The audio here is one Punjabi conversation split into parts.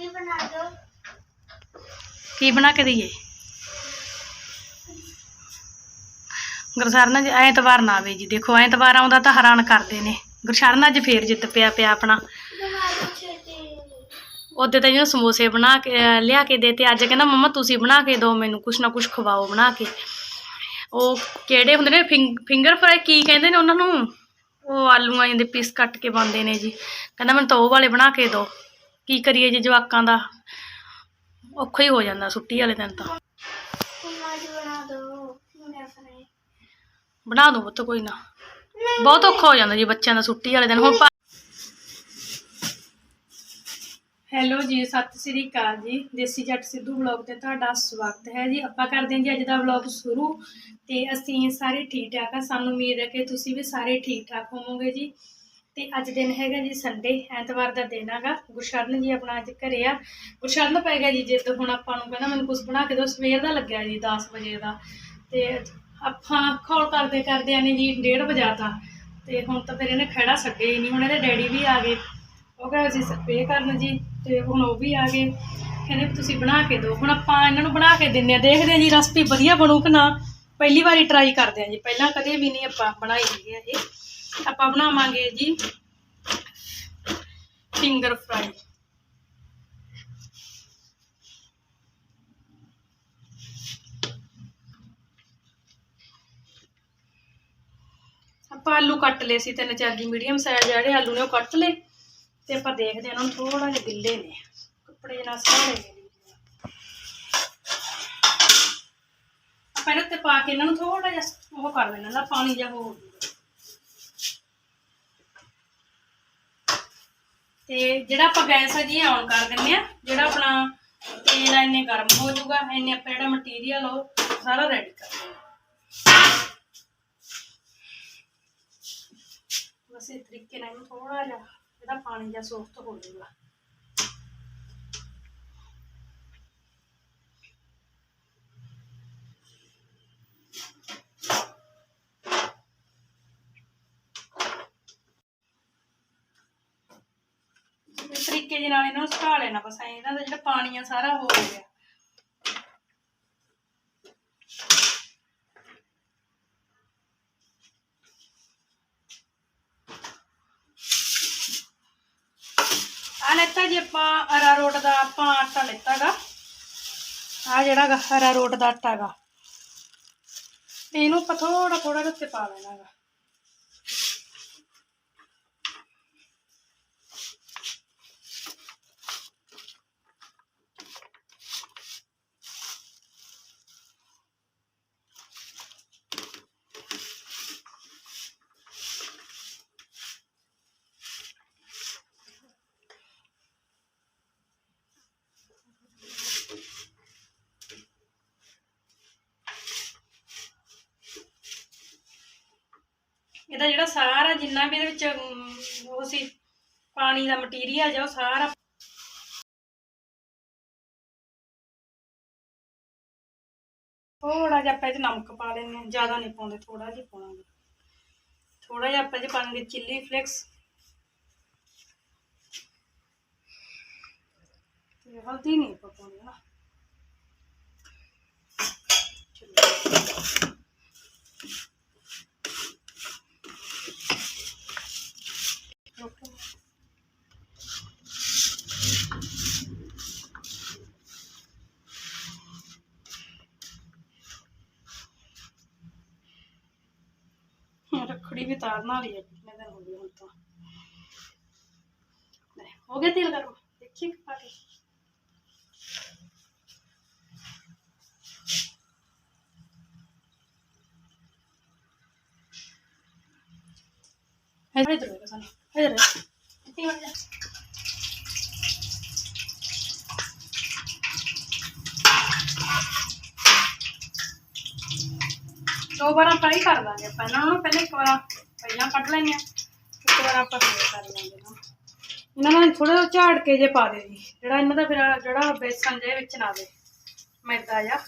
ਜੀ ਬਣਾ ਦਿਓ। ਕੀ ਬਣਾ ਕੇ ਦਈਏ? ਗੁਰਸ਼ਰਨ ਜੀ, ਐਤਵਾਰ ਨਾ ਆਵੇ ਜੀ। ਦੇਖੋ, ਐਤਵਾਰ ਆਉਂਦਾ ਤਾਂ ਹੈਰਾਨ ਕਰਦੇ ਨੇ। ਗੁਰਸ਼ਰਨ ਅੱਜ ਫੇਰ ਜਿੱਤ ਪਿਆ ਪਿਆ ਆਪਣਾ। ਬਣਾ ਦਿਓ ਛੇਤੀ ਉਹਦੇ ਤਾਂ ਜਿਹਨੂੰ ਸਮੋਸੇ ਬਣਾ ਕੇ, ਅਹ, ਲਿਆ ਕੇ ਦੇ ਤੇ ਅੱਜ ਕਹਿੰਦਾ, ਮੰਮਾ, ਤੁਸੀਂ ਬਣਾ ਕੇ ਦਿਓ ਮੈਨੂੰ। ਕੁਛ ਨਾ ਕੁਛ ਖਵਾਓ ਬਣਾ ਕੇ। ਉਹ ਕਿਹੜੇ ਹੁੰਦੇ ਨੇ? ਫਿੰਗਰ ਫਰਾਈ ਕੀ ਕਹਿੰਦੇ ਨੇ ਉਹਨਾਂ ਨੂੰ? ਉਹ ਆਲੂਆਂ ਦੇ ਪੀਸ ਕੱਟ ਕੇ ਪਾਉਂਦੇ ਨੇ ਜੀ। ਕਹਿੰਦਾ, ਮੈਨੂੰ ਤਾਂ ਉਹ ਵਾਲੇ ਬਣਾ ਕੇ ਦਿਓ। ਕੀ ਕਰੀਏ ਜੀ ਜਵਾਕਾਂ ਦਾ? ਔਖਾ ਹੀ ਹੋ ਜਾਂਦਾ ਛੁੱਟੀ ਵਾਲੇ ਦਿਨ ਤਾਂ। ਬਣਾ ਬਣਾ ਦੋ ਪੁੱਤ ਕੋਈ ਨਾ। ਬਹੁਤ ਔਖਾ ਹੋ ਜਾਂਦਾ ਜੀ ਬੱਚਿਆਂ ਦਾ ਛੁੱਟੀ ਵਾਲੇ ਦਿਨ। ਹੁਣ ਹੈਲੋ ਜੀ ਸਤਿ ਸ੍ਰੀ ਅਕਾਲ ਜੀ। ਦੇਸੀ ਜੱਟ ਸਿੱਧੂ ਵਲੌਗ ਤੇ ਤੁਹਾਡਾ ਸਵਾਗਤ ਹੈ ਜੀ। ਆਪਾਂ ਕਰਦੇ ਹਾਂ ਜੀ ਅੱਜ ਦਾ ਵਲੌਗ ਸ਼ੁਰੂ। ਤੇ ਅਸੀਂ ਸਾਰੇ ਠੀਕ ਠਾਕ ਆ ਸਾਨੂੰ ਉਮੀਦ ਹੈ ਕਿ ਤੁਸੀਂ ਵੀ ਸਾਰੇ ਠੀਕ ਠਾਕ ਹੋਵੋਗੇ ਜੀ। ਤੇ ਅੱਜ ਦਿਨ ਹੈਗਾ ਜੀ ਸੰਡੇ ਐਤਵਾਰ ਦਾ ਦਿਨ ਹੈਗਾ। ਗੁਰਸ਼ਰਨ ਜੀ ਆਪਣਾ ਅੱਜ ਘਰੇ ਆ। ਗੁਰਸ਼ਰਨ ਪੈ ਗਿਆ ਜੀ ਜਿੱਦ ਹੁਣ ਆਪਾਂ ਨੂੰ ਕਹਿੰਦਾ ਮੈਨੂੰ ਕੁਝ ਬਣਾ ਕੇ ਦਿਓ, ਸਵੇਰ ਦਾ ਲੱਗਿਆ ਜੀ 10 ਵਜੇ ਦਾ। ਤੇ ਆਪਾਂ ਖੌਲ ਕਰਦੇ ਕਰਦਿਆਂ ਨੇ ਜੀ 1:30 ਵਜਾਤਾ ਤੇ ਹੁਣ ਤਾਂ ਫਿਰ ਇਹਨੇ ਖੜਾ ਛੱਡੇ ਹੀ ਨਹੀਂ, ਹੁਣ ਇਹਦੇ ਡੈਡੀ ਵੀ ਆ ਗਏ। ਉਹ ਕਹਿੰਦੇ ਅਸੀਂ ਸਪਰੇਅ ਕਰਨ ਜੀ, ਤੇ ਹੁਣ ਉਹ ਵੀ ਆ ਗਏ। ਕਹਿੰਦੇ ਤੁਸੀਂ ਬਣਾ ਕੇ ਦਿਓ। ਹੁਣ ਆਪਾਂ ਇਹਨਾਂ ਨੂੰ ਬਣਾ ਕੇ ਦਿੰਨੇ ਆ। ਦੇਖਦੇ ਆ ਜੀ ਰੈਸਪੀ ਵਧੀਆ ਬਣੂ ਕਿ ਨਾ। ਪਹਿਲੀ ਵਾਰੀ ਟਰਾਈ ਕਰਦੇ ਆ ਜੀ। ਪਹਿਲਾਂ ਕਦੇ ਵੀ ਨਹੀਂ ਆਪਾਂ ਬਣਾਈ ਹੈਗੀ ਆ ਇਹ ਆਪਾਂ ਬਣਾਵਾਂਗੇ ਜੀ ਫਿੰਗਰ ਫਰਾਈ ਆਪਾਂ ਆਲੂ ਕੱਟ ਲਏ ਸੀ, ਤਿੰਨ ਚਾਰ ਜੀ ਮੀਡੀਅਮ ਸਾਈਜ਼ ਜਿਹੜੇ, ਆਲੂ ਨੇ ਉਹ ਕੱਟ ਲਏ। ਤੇ ਆਪਾਂ ਦੇਖਦੇ ਹਾਂ ਇਹਨਾਂ ਨੂੰ ਥੋੜਾ ਜਿਹਾ ਗਿੱਲੇ ਨੇ। ਕੱਪੜੇ ਦੇ ਨਾਲ ਸਾਰੇ ਨੇ। ਆਪਾਂ ਇਹਨਾਂ ਤੇ ਪਾ ਕੇ ਇਹਨਾਂ ਨੂੰ ਥੋੜਾ ਜਿਹਾ ਉਹ ਕਰ ਲੈਣਾ, ਨਾ ਪਾਣੀ ਜਿਹਾ ਹੋ ਜਾਊਗਾ ਤੇ ਜਿਹੜਾ ਆਪਾਂ ਗੈਸ ਹੈ ਜੀ ਆਨ ਕਰ ਦਿੰਨੇ ਆ ਜਿਹੜਾ ਆਪਣਾ ਤੇਲ ਆ, ਇੰਨੇ ਗਰਮ ਹੋ ਜਾਊਗਾ। ਇੰਨੇ ਆਪਾਂ ਜਿਹੜਾ ਮਟੀਰੀਅਲ ਉਹ ਸਾਰਾ ਰੈਡੀ ਕਰ ਲਿਆ ਬਸ ਇਸ ਤਰੀਕੇ ਨਾਲ ਥੋੜਾ ਜਿਹਾ, ਇਹਦਾ ਪਾਣੀ ਜਿਹਾ ਸੋਫਟ ਹੋ ਜਾਊਗਾ ਇਸ ਤਰੀਕੇ ਦੇ ਨਾਲ ਇਹਨਾਂ ਨੂੰ ਸੁਕਾ ਲੈਣਾ, ਬਸ ਐਂ ਇਹਨਾਂ ਦਾ ਜਿਹੜਾ ਪਾਣੀ ਆ ਸਾਰਾ ਹੋ ਗਿਆ। ਆ ਲੈਤਾ ਜੀ ਆਪਾਂ ਹਰਾ ਰੋਟ ਦਾ, ਆਪਾਂ ਆਟਾ ਲੈਤਾਗਾ। ਆ ਜਿਹੜਾ ਹਰਾ ਰੋਟ ਦਾ ਆਟਾ ਗਾ ਤੇ ਇਹਨੂੰ ਆਪਾਂ ਥੋੜਾ ਥੋੜਾ ਰੱਤੇ ਪਾ ਲੈਣਾ ਇਹਦਾ ਜਿਹੜਾ ਸਾਰਾ ਜਿੰਨਾ ਵੀ ਇਹਦੇ ਵਿੱਚ ਉਹ ਸੀ, ਪਾਣੀ ਦਾ ਮਟੀਰੀਅਲ ਜਿਹਾ ਉਹ ਸਾਰਾ ਥੋੜਾ ਜਿਹਾ ਆਪਾਂ ਇਹ 'ਚ ਨਮਕ ਪਾ ਲੈਂਦੇ ਹਾਂ, ਜ਼ਿਆਦਾ ਨਹੀਂ ਪਾਉਂਦੇ ਥੋੜਾ ਜਿਹਾ ਪਾਉਣਾਂਗੇ ਥੋੜਾ ਜਿਹਾ ਆਪਾਂ ਜੇ ਪਾਣਗੇ ਚਿੱਲੀ ਫਲੇਕਸ ਤੇ ਹਲਦੀ ਨਹੀਂ ਆਪਾਂ ਨਾ ਚਲੋ। ਹੁਣ ਰੱਖੜੀ ਵੀ ਤਾਰਨ ਵਾਲੀ ਹੈ ਕਿੰਨੇ ਦਿਨ ਹੋ ਗਏ ਹੁਣ ਤਾਂ ਲੈ, ਹੋ ਗਿਆ ਤੇਲ ਗਰਮ ਦੇਖੀ ਪਾ ਕੇ ਇਧਰ ਇਧਰ ਹੋਏਗਾ ਸਾਨੂੰ ਇਧਰ ਦੋ ਵਾਰਾਂ ਫਰਾਈ ਕਰ ਲਾਂਗੇ ਆਪਾਂ। ਇਹਨਾਂ ਨੂੰ, ਪਹਿਲੇ ਇੱਕ ਵਾਰ, ਪਹਿਲਾਂ ਕੱਢ ਲੈਂਦੇ ਆ ਇੱਕ ਵਾਰ ਆਪਾਂ ਫੇਰ ਕਰ ਲਾਂਗੇ ਇਹਨਾਂ ਨੂੰ ਥੋੜਾ ਝਾੜ ਕੇ ਜੇ ਪਾ ਦੇ ਜੀ। ਜਿਹੜਾ ਇਹਨਾਂ ਦਾ ਫਿਰ ਜਿਹੜਾ ਬੇਸਨ ਜੇ ਵਿੱਚ ਨਾ ਆਵੇ ਮੈਦਾ ਜਾ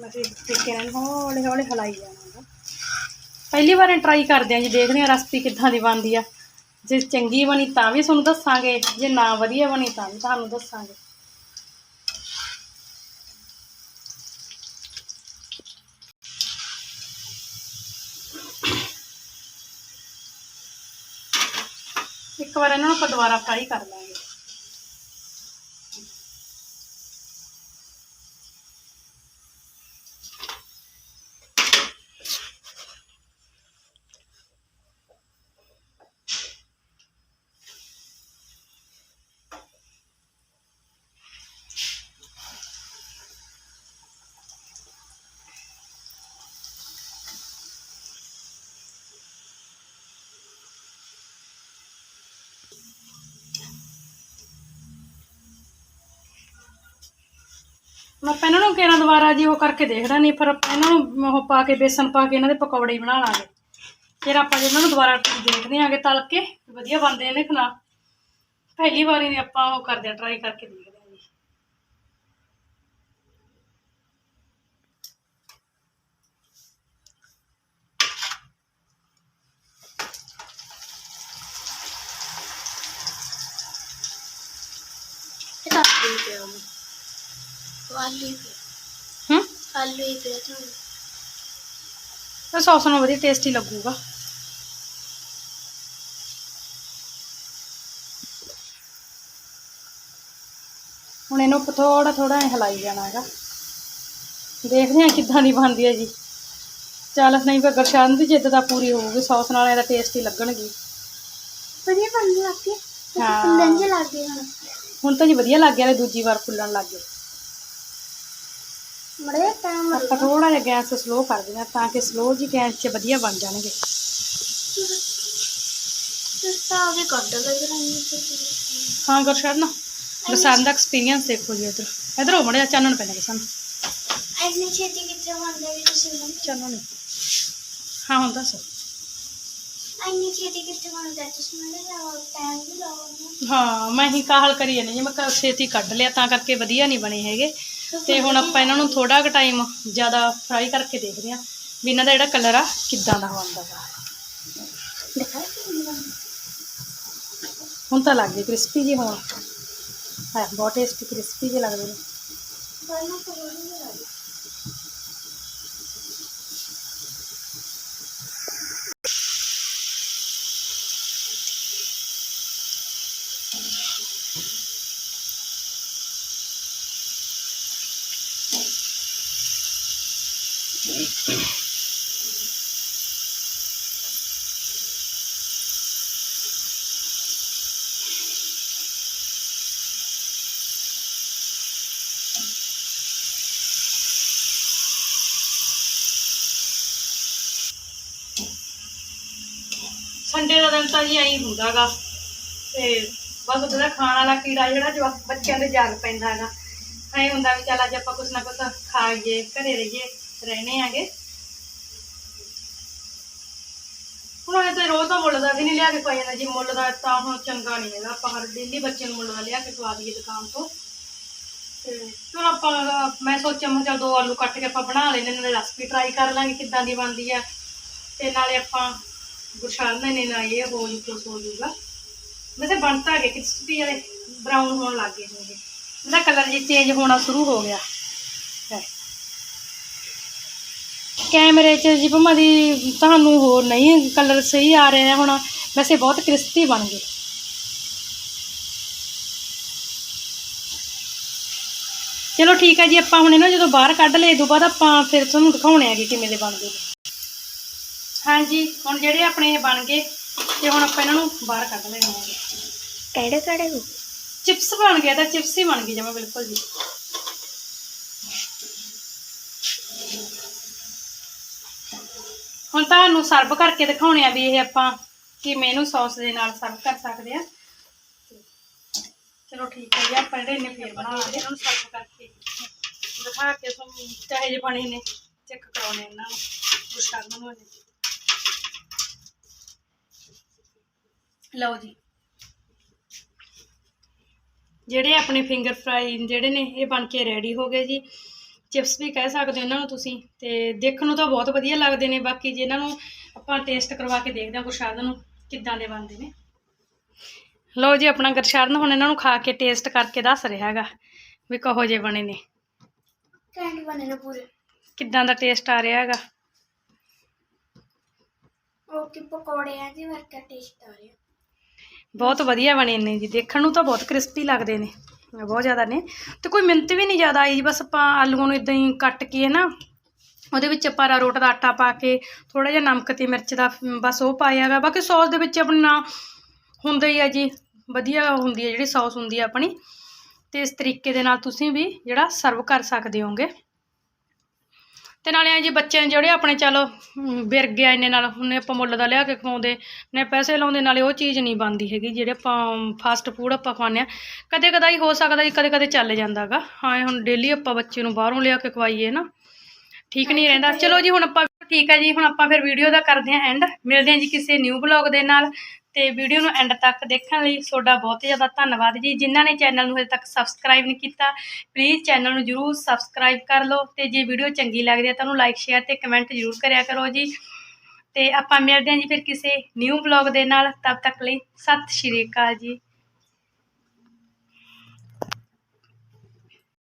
ਬਸ ਇਸ ਨਾਲ ਹੌਲੀ ਹੌਲੀ ਹਲਾਈ ਜਾਣਾ। ਪਹਿਲੀ ਵਾਰ ਟਰਾਈ ਕਰਦੇ ਆ ਜੀ, ਦੇਖਦੇ ਆ ਰੈਸਪੀ ਕਿੱਦਾਂ ਦੀ ਬਣਦੀ ਆ। ਜੇ ਚੰਗੀ ਬਣੀ ਤਾਂ ਵੀ ਤੁਹਾਨੂੰ ਦੱਸਾਂਗੇ, ਜੇ ਨਾ ਵਧੀਆ ਬਣੀ ਤਾਂ ਵੀ ਤੁਹਾਨੂੰ ਦੱਸਾਂਗੇ। ਇੱਕ ਵਾਰ ਇਹਨਾਂ ਨੂੰ ਆਪਾਂ ਦੁਬਾਰਾ ਫਰਾਈ ਕਰ ਲਾਂਗੇ। ਮੈਂ ਆਪਾਂ ਇਹਨਾਂ ਨੂੰ ਕਿਹੜਾ ਦੁਬਾਰਾ ਜੀ ਉਹ ਕਰਕੇ ਦੇਖਦਾ ਨਹੀਂ, ਫਿਰ ਆਪਾਂ ਇਹਨਾਂ ਨੂੰ ਉਹ ਪਾ ਕੇ, ਬੇਸਨ ਪਾ ਕੇ ਇਹਨਾਂ ਦੇ ਪਕੌੜੇ ਹੀ ਬਣਾ ਲਾਂਗੇ। ਫਿਰ ਆਪਾਂ ਜੇ ਇਹਨਾਂ ਨੂੰ ਦੁਬਾਰਾ ਦੇਖਦੇ ਆਂਗੇ ਤਲ ਕੇ, ਵਧੀਆ ਬਣਦੇ ਨੇ ਕਿ ਪਹਿਲੀ ਵਾਰੀ ਨੇ ਆਪਾਂ ਉਹ ਕਰਦੇ ਆ ਟਰਾਈ ਕਰਕੇ ਦੇਖਦੇ ਆਂ ਜੀ ਇਹ ਤਾਂ ਆਲੂ ਹੀ ਪਿਆ ਉਹਨੂੰ। ਉਹ ਆਲੂ ਹੀ ਪਿਆ ਹੂੰ? ਆਲੂ ਹੀ ਪਿਆ ਤੁਹਾਨੂੰ ਇਹ ਸੌਸ ਨਾਲ ਵਧੀਆ ਟੇਸਟੀ ਲੱਗੂਗਾ। ਹੁਣ ਇਹਨੂੰ ਥੋੜਾ ਥੋੜਾ ਹਿਲਾਈ ਜਾਣਾ ਹੈਗਾ। ਦੇਖਦੇ ਹਾਂ ਕਿੱਦਾਂ ਦੀ ਬਣਦੀ ਹੈ ਜੀ। ਚੱਲ ਨਹੀਂ ਫਿਰ ਗਰਸ਼ਾਨ ਦੀ ਜਿੱਦ ਤਾਂ ਪੂਰੀ ਹੋਊਗੀ ਸੌਸ ਨਾਲ ਇਹਦਾ ਟੇਸਟ ਲੱਗਣਗੀ। ਵਧੀਆ ਹਾਂ। ਫੁੱਲਣ ਲੱਗ ਗਏ ਹੁਣ। ਹੁਣ ਤਾਂ ਜੀ ਵਧੀਆ ਲੱਗ ਗਿਆ ਤੇ ਦੂਜੀ ਵਾਰ ਫੁੱਲਣ ਲੱਗ ਗਏ। ਮੜੇ ਟਾਈਮ ਆਪਾਂ ਥੋੜਾ ਜਿਹਾ ਗੈਸ ਸਲੋ ਕਰ ਦੇਣਾ ਤਾਂ ਕਿ ਸਲੋ ਜੀ ਗੈਸ 'ਚ ਵਧੀਆ ਬਣ ਜਾਣਗੇ। ਤਾਂ ਆਗੇ ਕੱਢ ਹਾਂ ਗਰਸ਼ਾਨ ਨਾ ਗਰਸ਼ਾਨ ਦਾ ਐਕਸਪੀਰੀਅੰਸ ਦੇਖੋ ਜੀ ਇਧਰ। ਇਧਰ ਹੋ ਮੜਿਆ ਚਾਨਣ ਪੈਣਾ ਗਰਸ਼ਾਨ ਐਨੀ ਛੇਤੀ ਕਿੱਥੇ ਬਣਦਾ ਵੀ ਤੁਸੀਂ ਚਾਨਣ ਨਹੀਂ ਹਾਂ ਛੇਤੀ ਕਿੱਥੇ ਬਣਦਾ ਤੁਸੀਂ ਮੈਨੂੰ ਜਾਓ ਟਾਈਮ ਵੀ ਲਾਓ। ਹਾਂ ਮੈਂ ਹੀ ਕਾਹਲ ਕਰੀ ਜਾਂਦੀ ਜੀ ਮੈਂ ਛੇਤੀ ਕੱਢ ਲਿਆ ਤਾਂ ਕਰਕੇ ਵਧੀਆ ਨਹੀਂ ਬਣੇ ਹੈਗੇ। ਤੇ ਹੁਣ ਆਪਾਂ ਇਹਨਾਂ ਨੂੰ ਥੋੜਾ ਕੁ ਟਾਈਮ ਜ਼ਿਆਦਾ ਫਰਾਈ ਕਰਕੇ ਦੇਖਦੇ ਹਾਂ ਵੀ ਇਹਨਾਂ ਦਾ ਜਿਹੜਾ ਕਲਰ ਆ ਕਿੱਦਾਂ ਦਾ ਆਉਂਦਾ ਵਾ। ਹੁਣ ਤਾਂ ਲੱਗ ਗਏ ਕ੍ਰਿਸਪੀ ਜੀ ਹੋਣ। ਹੈ ਬਹੁਤ ਟੇਸਟੀ ਕ੍ਰਿਸਪੀ ਜਿਹੇ ਲੱਗਦੇ ਨੇ ਪਹਿਲਾਂ ਤਾਂ ਉਹ ਨਹੀਂ ਲੱਗਦੀ ਸੰਡੇ ਦਾ ਦਿਨ ਤਾਂ ਜੀ ਐਂ ਹੁੰਦਾਗਾ। ਤੇ ਬਸ ਉਹਦਾ ਖਾਣ ਵਾਲਾ ਕੀੜਾ ਜਿਹੜਾ ਜੋ ਬੱਚਿਆਂ ਦੇ ਜਾਗ ਪੈਂਦਾ ਹੈਗਾ ਐਂ ਹੁੰਦਾ ਵੀ ਚੱਲ ਅੱਜ ਆਪਾਂ ਕੁਛ ਨਾ ਕੁਛ ਖਾਈਏ ਘਰੇ ਰਹੀਏ। ਰਹਿਣੇ ਹੈਗੇ। ਹੁਣ ਇਹ ਤਾਂ ਰੋਜ਼ ਤਾਂ ਮੁੱਲ ਦਾ ਵੀ ਨਹੀਂ ਲਿਆ ਕੇ ਪਾਈ ਜੀ ਮੁੱਲ ਦਾ ਤਾਂ ਹੁਣ ਚੰਗਾ ਨਹੀਂ ਹੈਗਾ। ਆਪਾਂ ਹਰ ਡੇਲੀ ਬੱਚੇ ਨੂੰ ਮੁੱਲ ਦਾ ਲਿਆ ਕੇ ਖਵਾ ਦਈਏ ਦੁਕਾਨ ਤੋਂ। ਤੇ ਚਲੋ ਆਪਾਂ, ਮੈਂ ਸੋਚਿਆ, ਮੈਂ ਕਿਹਾ ਦੋ ਆਲੂ ਕੱਟ ਕੇ ਆਪਾਂ ਬਣਾ ਲੈਣੇ ਨਾਲੇ ਰੈਸਪੀ ਟਰਾਈ ਕਰ ਲਾਂਗੇ ਕਿੱਦਾਂ ਦੀ ਬਣਦੀ ਆ। ਤੇ ਨਾਲੇ ਆਪਾਂ ਗੁਰਸ਼ਾਨ ਨੇ ਨਾ ਇਹ ਹੋ ਜੂ ਕੁਛ ਹੋ ਜੂਗਾ ਵੈਸੇ ਬਣਤਾ ਗਿਆ ਕ੍ਰਿਸਪੀ ਵਾਲੇ ਬਰਾਊਨ ਹੋਣ ਲੱਗ ਗਏ ਨੇ ਇਹਦਾ ਕਲਰ ਜੀ ਚੇਂਜ ਹੋਣਾ ਸ਼ੁਰੂ ਹੋ ਗਿਆ। ਕੈਮਰੇ 'ਚ ਜੀ ਭਮਾ ਦੀ ਤੁਹਾਨੂੰ ਹੋਰ ਨਹੀਂ ਕਲਰ ਸਹੀ ਆ ਰਿਹਾ ਹੁਣ। ਵੈਸੇ ਬਹੁਤ ਕ੍ਰਿਸਪੀ ਬਣ ਗਏ। ਚਲੋ ਠੀਕ ਹੈ ਜੀ ਆਪਾਂ ਹੁਣ ਇਹਨਾਂ ਜਦੋਂ ਬਾਹਰ ਕੱਢ ਲਏ ਤੋਂ ਬਾਅਦ ਆਪਾਂ ਫਿਰ ਤੁਹਾਨੂੰ ਦਿਖਾਉਣੇ ਆਗੇ ਕਿਵੇਂ ਦੇ ਬਣਦੇ ਨੇ। ਹਾਂਜੀ ਹੁਣ ਜਿਹੜੇ ਆਪਣੇ ਇਹ ਬਣ ਗਏ ਤੇ ਹੁਣ ਆਪਾਂ ਇਹਨਾਂ ਨੂੰ ਬਾਹਰ ਕੱਢ ਲੈਣੇ ਹੈਗੇ ਕਿਹੜੇ ਕਿਹੜੇ ਚਿਪਸ ਬਣ ਗਿਆ ਤਾਂ ਚਿਪਸ ਹੀ ਬਣ ਗਈ ਜਮਾ ਬਿਲਕੁਲ ਜੀ। ਤੁਹਾਨੂੰ ਸਰਵ ਕਰਕੇ ਦਿਖਾਉਣੇ ਆ ਵੀ ਇਹ ਆਪਾਂ ਕਿਵੇਂ ਇਹਨੂੰ ਸੌਸ ਦੇ ਨਾਲ ਸਰਵ ਕਰ ਸਕਦੇ ਆ। ਚਲੋ ਠੀਕ ਹੈ ਜੀ, ਆਪਾਂ ਜਿਹੜੇ ਇੰਨੇ ਫੇਰ ਬਣਾ ਲਾਂਗੇ ਇਹਨਾਂ ਨੂੰ ਸਰਵ ਕਰਕੇ ਦਿਖਾ ਕੇ ਤੁਹਾਨੂੰ ਚਾਹੇ ਜੇ ਬਣੇ ਨੇ ਚੈੱਕ ਕਰਾਉਣੇ ਇਹਨਾਂ ਨੂੰ ਗੁਸ਼ਰਨ ਨੂੰ ਲਓ ਜੀ। ਜਿਹੜੇ ਆਪਣੇ ਫਿੰਗਰ ਫਰਾਈ ਜਿਹੜੇ ਨੇ, ਇਹ ਬਣ ਕੇ ਰੈਡੀ ਹੋ ਗਏ ਜੀ। ਚਿਪਸ ਵੀ ਕਹਿ ਸਕਦੇ ਹੋ ਇਹਨਾਂ ਨੂੰ ਤੁਸੀਂ ਤੇ ਦੇਖਣ ਨੂੰ ਤਾਂ ਬਹੁਤ ਵਧੀਆ ਲੱਗਦੇ ਨੇ ਬਾਕੀ ਜੇ ਇਹਨਾਂ ਨੂੰ ਆਪਾਂ ਟੇਸਟ ਕਰਵਾ ਕੇ ਦੇਖਦੇ ਹਾਂ ਗੁਰਸ਼ਰਨ ਨੂੰ ਕਿੱਦਾਂ ਦੇ ਬਣਦੇ ਨੇ। ਲਓ ਜੀ ਆਪਣਾ ਗੁਰਸ਼ਰਨ ਹੁਣ ਇਹਨਾਂ ਨੂੰ ਖਾ ਕੇ ਟੇਸਟ ਕਰਕੇ ਦੱਸ ਰਿਹਾ ਹੈਗਾ ਵੀ ਕਹੋ ਜੇ ਬਣੇ ਨੇ। ਕੈਂਡ ਬਣੇ ਨੇ ਪੂਰੇ। ਕਿੱਦਾਂ ਦਾ ਟੇਸਟ ਆ ਰਿਹਾ ਹੈਗਾ। ਉਹ ਕਿ ਪਕੌੜੇ ਆ ਜੀ ਵਰਗਾ ਟੇਸਟ ਆ ਰਿਹਾ ਬਹੁਤ ਵਧੀਆ ਬਣੇ ਨੇ ਜੀ ਦੇਖਣ ਨੂੰ ਤਾਂ ਬਹੁਤ ਕ੍ਰਿਸਪੀ ਲੱਗਦੇ ਨੇ। ਬਹੁਤ ਜ਼ਿਆਦਾ ਨੇ। ਤੇ ਕੋਈ ਮਿਹਨਤ ਵੀ ਨਹੀਂ ਜ਼ਿਆਦਾ ਆਈ ਜੀ, ਬਸ ਆਪਾਂ ਆਲੂਆਂ ਨੂੰ ਇਦਾਂ ਹੀ ਕੱਟ ਕੇ ਨਾ ਉਹਦੇ ਵਿੱਚ ਆਪਾਂ ਰੋਟ ਦਾ ਆਟਾ ਪਾ ਕੇ ਥੋੜਾ ਜਿਹਾ ਨਮਕ ਤੇ ਮਿਰਚ ਦਾ ਬਸ ਉਹ ਪਾਇਆ ਗਾ ਬਾਕੀ ਸੌਸ ਦੇ ਵਿੱਚ ਆਪਣਾ ਹੁੰਦਾ ਹੀ ਆ ਜੀ, ਵਧੀਆ ਹੁੰਦੀ ਹੈ ਜਿਹੜੀ ਸੌਸ ਹੁੰਦੀ ਹੈ ਆਪਣੀ। ਤੇ ਇਸ ਤਰੀਕੇ ਦੇ ਨਾਲ ਤੁਸੀਂ ਵੀ ਜਿਹੜਾ ਸਰਵ ਕਰ ਸਕਦੇ ਹੋਗੇ। ਤੇ ਨਾਲੇ ਆ ਜੀ ਬੱਚੇ ਨੇ ਜਿਹੜੇ ਆਪਣੇ ਚਲੋ ਵਿਰ ਗਿਆ ਇੰਨੇ ਨਾਲ ਉਹਨੇ ਆਪਾਂ ਮੁੱਲ ਦਾ ਲਿਆ ਕੇ ਖਵਾਉਂਦੇ ਨੇ ਪੈਸੇ ਲਾਉਂਦੇ ਨਾਲੇ ਉਹ ਚੀਜ਼ ਨਹੀਂ ਬਣਦੀ ਹੈਗੀ ਜਿਹੜੇ ਆਪਾਂ ਫਾਸਟ ਫੂਡ ਆਪਾਂ ਖਾਂਦੇ ਆ ਕਦੇ ਕਦਾਈ ਹੋ ਸਕਦਾ ਜੀ ਕਦੇ ਕਦੇ ਚੱਲ ਜਾਂਦਾਗਾ। ਹਾਂ ਹੁਣ ਡੇਲੀ ਆਪਾਂ ਬੱਚੇ ਨੂੰ ਬਾਹਰੋਂ ਲਿਆ ਕੇ ਖਵਾਈਏ ਨਾ। ਠੀਕ ਨਹੀਂ ਰਹਿੰਦਾ। ਚਲੋ ਜੀ ਹੁਣ ਆਪਾਂ ਠੀਕ ਹੈ ਜੀ ਹੁਣ ਆਪਾਂ ਫਿਰ ਵੀਡੀਓ ਦਾ ਕਰਦੇ ਹਾਂ ਐਂਡ ਮਿਲਦੇ ਹਾਂ ਜੀ ਕਿਸੇ ਨਿਊ ਬਲੌਗ ਦੇ ਨਾਲ। ਤੇ ਵੀਡੀਓ ਨੂੰ ਐਂਡ ਤੱਕ ਦੇਖਣ ਲਈ ਤੁਹਾਡਾ ਬਹੁਤ ਜ਼ਿਆਦਾ ਧੰਨਵਾਦ ਜੀ। ਜਿਨ੍ਹਾਂ ਨੇ ਚੈਨਲ ਨੂੰ ਹਜੇ ਤੱਕ ਸਬਸਕ੍ਰਾਈਬ ਨਹੀਂ ਕੀਤਾ ਪਲੀਜ਼ ਚੈਨਲ ਨੂੰ ਜਰੂਰ ਸਬਸਕ੍ਰਾਈਬ ਕਰ ਲਓ ਤੇ ਜੇ ਵੀਡੀਓ ਚੰਗੀ ਲੱਗਦੀ ਹੈ ਤਾਂ ਉਹਨੂੰ ਲਾਈਕ ਸ਼ੇਅਰ ਤੇ ਕਮੈਂਟ ਜਰੂਰ ਕਰਿਆ ਕਰੋ ਜੀ। ਤੇ ਆਪਾਂ ਮਿਲਦੇ ਹਾਂ ਜੀ ਫਿਰ ਕਿਸੇ ਨਿਊ ਬਲੌਗ ਦੇ ਨਾਲ। ਤਦ ਤੱਕ ਲਈ ਸਤਿ ਸ਼੍ਰੀ ਅਕਾਲ ਜੀ।